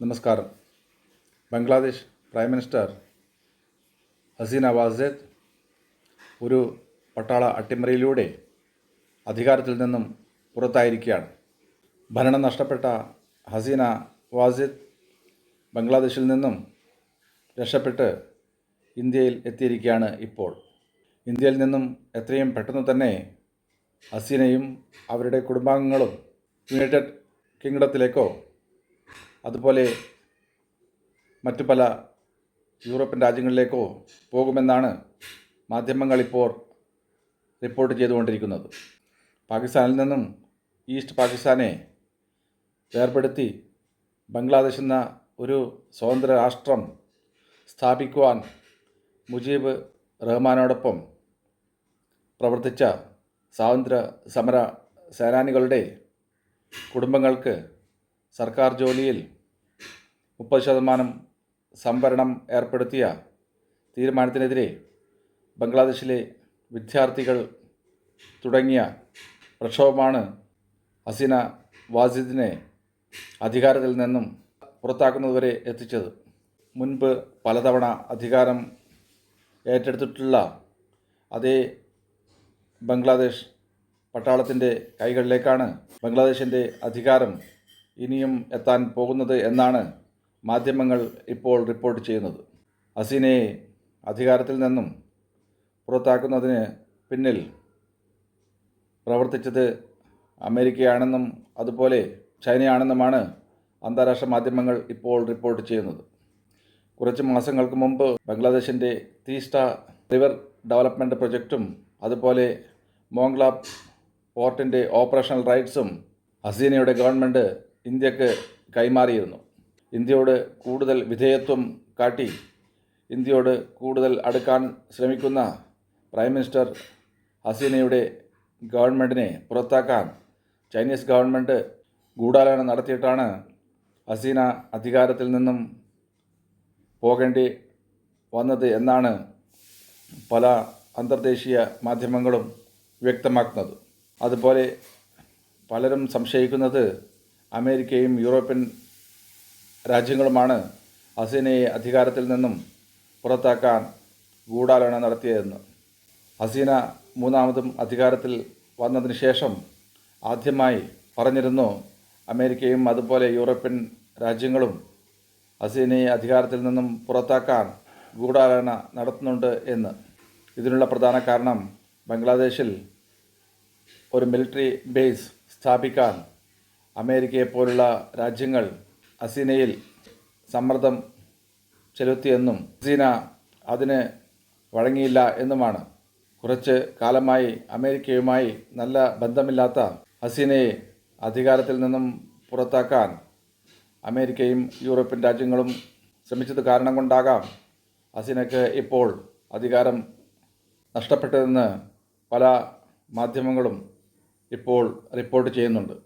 നമസ്കാരം. Bangladesh prime minister Hasina Wazed ഒരു പട്ടാള അട്ടിമറിയിലൂടെ അധികാരത്തിൽ നിന്നും പുറത്തായിരിക്കുകയാണ്. ഭരണം നഷ്ടപ്പെട്ട ഹസീന വാസിദ് ബംഗ്ലാദേശിൽ നിന്നും രക്ഷപ്പെട്ട് ഇന്ത്യയിൽ എത്തിയിരിക്കുകയാണ് ഇപ്പോൾ. ഇന്ത്യയിൽ നിന്നും എത്രയും പെട്ടെന്ന് തന്നെ ഹസീനയും അവരുടെ കുടുംബാംഗങ്ങളും യുണൈറ്റഡ് കിങ്ഡത്തിലേക്കോ അതുപോലെ മറ്റു പല യൂറോപ്യൻ രാജ്യങ്ങളിലേക്കോ പോകുമെന്നാണ് മാധ്യമങ്ങൾ ഇപ്പോൾ റിപ്പോർട്ട് ചെയ്തുകൊണ്ടിരിക്കുന്നത്. പാകിസ്ഥാനിൽ നിന്നും ഈസ്റ്റ് പാകിസ്ഥാനെ വേർപെടുത്തി ബംഗ്ലാദേശ് എന്ന ഒരു സ്വതന്ത്ര രാഷ്ട്രം സ്ഥാപിക്കുവാൻ മുജീബ് റഹ്മാനോടൊപ്പം പ്രവർത്തിച്ച സ്വാതന്ത്ര്യ സമര സേനാനികളുടെ കുടുംബങ്ങൾക്ക് സർക്കാർ ജോലിയിൽ മുപ്പത് ശതമാനം സംവരണം ഏർപ്പെടുത്തിയ തീരുമാനത്തിനെതിരെ ബംഗ്ലാദേശിലെ വിദ്യാർത്ഥികൾ തുടങ്ങിയ പ്രക്ഷോഭമാണ് ഹസീന വാസിദിനെ അധികാരത്തിൽ നിന്നും പുറത്താക്കുന്നതുവരെ എത്തിച്ചത്. മുൻപ് പലതവണ അധികാരം ഏറ്റെടുത്തിട്ടുള്ള അതേ ബംഗ്ലാദേശ് പട്ടാളത്തിന്റെ കൈകളിലേക്കാണ് ബംഗ്ലാദേശിന്റെ അധികാരം ഇനിയും എത്താൻ പോകുന്നത് എന്നാണ് മാധ്യമങ്ങൾ ഇപ്പോൾ റിപ്പോർട്ട് ചെയ്യുന്നത്. ഹസീനയെ അധികാരത്തിൽ നിന്നും പുറത്താക്കുന്നതിന് പിന്നിൽ പ്രവർത്തിച്ചത് അമേരിക്കയാണെന്നും അതുപോലെ ചൈനയാണെന്നുമാണ് അന്താരാഷ്ട്ര മാധ്യമങ്ങൾ ഇപ്പോൾ റിപ്പോർട്ട് ചെയ്യുന്നത്. കുറച്ച് മാസങ്ങൾക്ക് മുമ്പ് ബംഗ്ലാദേശിന്റെ തീസ്റ്റ റിവർ ഡെവലപ്മെന്റ് പ്രൊജക്റ്റും അതുപോലെ മോങ്ല പോർട്ടിന്റെ ഓപ്പറേഷണൽ റൈറ്റ്സും ഹസീനയുടെ ഗവൺമെന്റ് ഇന്ത്യയ്ക്ക് കൈമാറിയിരുന്നു. ഇന്ത്യയോട് കൂടുതൽ വിധേയത്വം കാട്ടി ഇന്ത്യയോട് കൂടുതൽ അടുക്കാൻ ശ്രമിക്കുന്ന പ്രൈം മിനിസ്റ്റർ ഹസീനയുടെ ഗവൺമെന്റിനെ പുറത്താക്കാൻ ചൈനീസ് ഗവൺമെന്റ് ഗൂഢാലോചന നടത്തിയിട്ടാണ് ഹസീന അധികാരത്തിൽ നിന്നും പോകേണ്ടി വന്നത് എന്നാണ് പല അന്തർദേശീയ മാധ്യമങ്ങളും വ്യക്തമാക്കുന്നത്. അതുപോലെ പലരും സംശയിക്കുന്നത് അമേരിക്കയും യൂറോപ്യൻ രാജ്യങ്ങളുമാണ് ഹസീനയെ അധികാരത്തിൽ നിന്നും പുറത്താക്കാൻ ഗൂഢാലോചന നടത്തിയതെന്ന്. ഹസീന മൂന്നാമതും അധികാരത്തിൽ വന്നതിന് ശേഷം ആദ്യമായി പറഞ്ഞിരുന്നു അമേരിക്കയും അതുപോലെ യൂറോപ്യൻ രാജ്യങ്ങളും ഹസീനയെ അധികാരത്തിൽ നിന്നും പുറത്താക്കാൻ ഗൂഢാലോചന നടത്തുന്നുണ്ട് എന്ന്. ഇതിനുള്ള പ്രധാന കാരണം ബംഗ്ലാദേശിൽ ഒരു മിലിറ്ററി ബേസ് സ്ഥാപിക്കാൻ അമേരിക്കയെ പോലുള്ള രാജ്യങ്ങൾ ഹസീനയിൽ സമ്മർദ്ദം ചെലുത്തിയെന്നും ഹസീന അതിന് വഴങ്ങിയില്ല എന്നുമാണ്. കുറച്ച് കാലമായി അമേരിക്കയുമായി നല്ല ബന്ധമില്ലാത്ത ഹസീനയെ അധികാരത്തിൽ നിന്നും പുറത്താക്കാൻ അമേരിക്കയും യൂറോപ്യൻ രാജ്യങ്ങളും ശ്രമിച്ചത് കാരണം കൊണ്ടാകാം ഹസീനയ്ക്ക് ഇപ്പോൾ അധികാരം നഷ്ടപ്പെട്ടതെന്ന് പല മാധ്യമങ്ങളും ഇപ്പോൾ റിപ്പോർട്ട് ചെയ്യുന്നുണ്ട്.